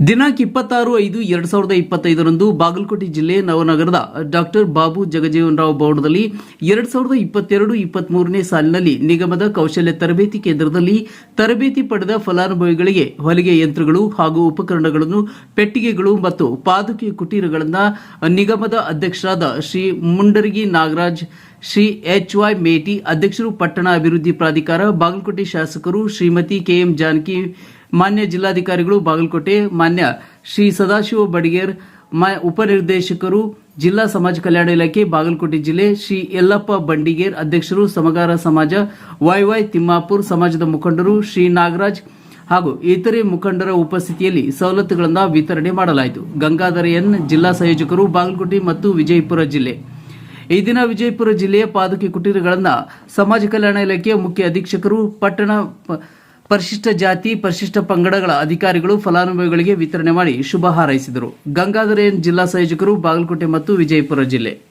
ದಿನಾಂಕ ಇಪ್ಪತ್ತಾರು ಐದು ಎರಡ್ ಸಾವಿರದ ಇಪ್ಪತ್ತೈದರಂದು ಬಾಗಲಕೋಟೆ ಜಿಲ್ಲೆ ನವನಗರದ ಡಾಕ್ಟರ್ ಬಾಬು ಜಗಜೀವನರಾವ್ ಭವನದಲ್ಲಿ ಎರಡ್ ಸಾವಿರದ ಇಪ್ಪತ್ತೆರಡು ಇಪ್ಪತ್ಮೂರನೇ ಸಾಲಿನಲ್ಲಿ ನಿಗಮದ ಕೌಶಲ್ಯ ತರಬೇತಿ ಕೇಂದ್ರದಲ್ಲಿ ತರಬೇತಿ ಪಡೆದ ಫಲಾನುಭವಿಗಳಿಗೆ ಹೊಲಿಗೆ ಯಂತ್ರಗಳು ಹಾಗೂ ಉಪಕರಣಗಳನ್ನು, ಪೆಟ್ಟಿಗೆಗಳು ಮತ್ತು ಪಾದುಕೆ ಕುಟೀರಗಳನ್ನು ನಿಗಮದ ಅಧ್ಯಕ್ಷರಾದ ಶ್ರೀ ಮುಂಡರಗಿ ನಾಗರಾಜ್, ಶ್ರೀ ಎಚ್ ವೈ ಮೇಟಿ, ಅಧ್ಯಕ್ಷರು ಪಟ್ಟಣ ಅಭಿವೃದ್ಧಿ ಪ್ರಾಧಿಕಾರ, ಬಾಗಲಕೋಟೆ ಶಾಸಕರು ಶ್ರೀಮತಿ ಕೆಎಂ ಜಾನಕಿ ಮಾನ್ಯ ಜಿಲ್ಲಾಧಿಕಾರಿಗಳು ಬಾಗಲಕೋಟೆ, ಮಾನ್ಯ ಶ್ರೀ ಸದಾಶಿವ ಬಡಿಗೇರ್ ಉಪನಿರ್ದೇಶಕರು, ಜಿಲ್ಲಾ ಸಮಾಜ ಕಲ್ಯಾಣ ಇಲಾಖೆ, ಬಾಗಲಕೋಟೆ ಜಿಲ್ಲೆ, ಶ್ರೀ ಯಲ್ಲಪ್ಪ ಬಂಡಿಗೇರ್ ಅಧ್ಯಕ್ಷರು, ಸಮಗಾರ ಸಮಾಜ ವೈವೈ ತಿಮ್ಮಾಪುರ್ ಸಮಾಜದ ಮುಖಂಡರು, ಶ್ರೀ ನಾಗರಾಜ್ ಹಾಗೂ ಇತರೆ ಮುಖಂಡರ ಉಪಸ್ಥಿತಿಯಲ್ಲಿ ಸವಲತ್ತುಗಳನ್ನು ವಿತರಣೆ ಮಾಡಲಾಯಿತು. ಗಂಗಾಧರ ಜಿಲ್ಲಾ ಸಂಯೋಜಕರು ಬಾಗಲಕೋಟೆ ಮತ್ತು ವಿಜಯಪುರ ಜಿಲ್ಲೆ. ಈ ದಿನ ವಿಜಯಪುರ ಜಿಲ್ಲೆಯ ಪಾದಕಿ ಕುಟೀರಗಳನ್ನು ಸಮಾಜ ಕಲ್ಯಾಣ ಇಲಾಖೆಯ ಮುಖ್ಯ ಅಧೀಕ್ಷಕರು, ಪಟ್ಟಣ ಪರಿಶಿಷ್ಟ ಜಾತಿ, ಪರಿಶಿಷ್ಟ ಪಂಗಡಗಳ ಅಧಿಕಾರಿಗಳು ಫಲಾನುಭವಿಗಳಿಗೆ ವಿತರಣೆ ಮಾಡಿ ಶುಭ ಹಾರೈಸಿದರು. ಗಂಗಾಧರೇನ್ ಜಿಲ್ಲಾ ಸಂಯೋಜಕರು ಬಾಗಲಕೋಟೆ ಮತ್ತು ವಿಜಯಪುರ ಜಿಲ್ಲೆ.